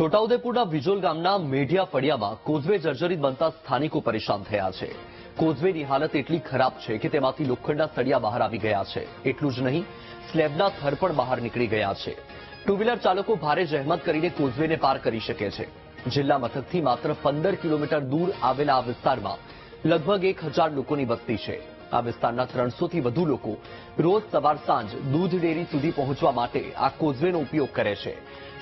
છોટાઉદેપુરના વિજોલ ગામના મેઢિયા ફળિયામાં કોઝવે જર્જરિત બનતા સ્થાનિકો પરેશાન થયા છે. કોઝવેની હાલત એટલી ખરાબ છે કે તેમાંથી લોખંડના સળિયા બહાર આવી ગયા છે. એટલું જ નહીં, સ્લેબના થર પણ બહાર નીકળી ગયા છે. ટુ વ્હીલર ચાલકો ભારે જહેમત કરીને કોઝવેને પાર કરી શકે છે. જિલ્લા મથકથી માત્ર પંદર કિલોમીટર દૂર આવેલા આ વિસ્તારમાં લગભગ એક લોકોની વસ્તી છે. આ વિસ્તારના ત્રણસોથી વધુ લોકો રોજ સવાર સાંજ દૂધ ડેરી સુધી પહોંચવા માટે આ કોઝવેનો ઉપયોગ કરે છે.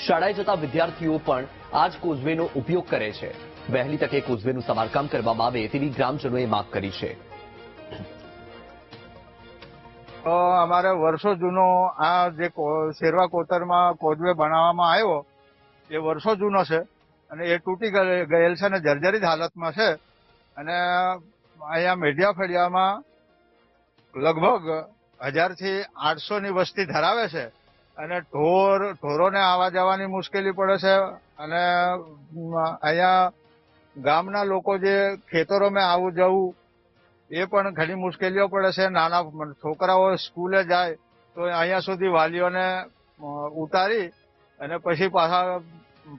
શાળાએ જતા વિદ્યાર્થીઓ પણ આ જ કોઝવેનો ઉપયોગ કરે છે. વહેલી તકે કોઝવેનું સમારકામ કરવામાં આવે તેવી ગ્રામજનોએ માંગ કરી છે. અમારે વર્ષો જૂનો આ જે શેરવા કોતરમાં કોઝવે બનાવવામાં આવ્યો, એ વર્ષો જૂનો છે અને એ તૂટી ગયેલ છે અને જર્જરિત હાલતમાં છે. અને અહીંયા મેઢિયા ફળિયામાં લગભગ હજારથી આઠસો ની વસ્તી ધરાવે છે. અને ઢોર, ઢોરોને આવવા જવાની મુશ્કેલી પડે છે. અને અહીંયા ગામના લોકો જે ખેતરોમાં આવું જવું, એ પણ ઘણી મુશ્કેલીઓ પડે છે. નાના છોકરાઓ સ્કૂલે જાય, તો અહીંયા સુધી વાલીઓને ઉતારી અને પછી પાછા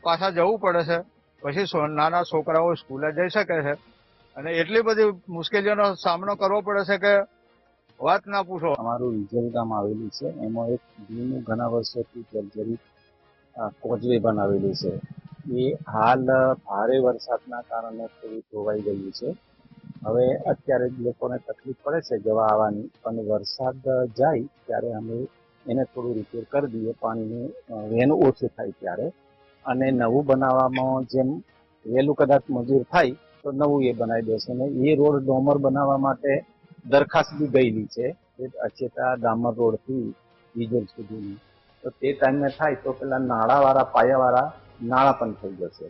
પાછા જવું પડે છે. પછી નાના છોકરાઓ સ્કૂલે જઈ શકે છે. અને એટલી બધી મુશ્કેલીઓનો સામનો કરવો પડે છે કે વાત ના પૂછો. અમારું વિજલ ગામ આવેલું છે. એમાં એક જૂનું ઘણા વર્ષોથી જર્જરિત અ, કોઝવે બનાવેલું છે. એ હાલ ભારે વરસાદના કારણે થોડું ધોવાઈ ગયું છે. હવે અત્યારે લોકોને તકલીફ પડે છે જવા આવવાની. પણ વરસાદ જાય ત્યારે અમે એને થોડું રિપેર કરી દઈએ. પાણીનું વહેણ ઓછું થાય ત્યારે. અને નવું બનાવવામાં જેમ વહેલું કદાચ મજૂર થાય તો નવું એ બનાવી દેશે. ને એ રોડ ડોમર બનાવવા માટે દરખાસ્ત બી ગયેલી છે. અચેતા ડામર રોડથી વિજલ સુધીની. તો તે ટાઈમે થાય તો પેલા નાળાવાળા, પાયાવાળા નાળા પણ થઈ જશે.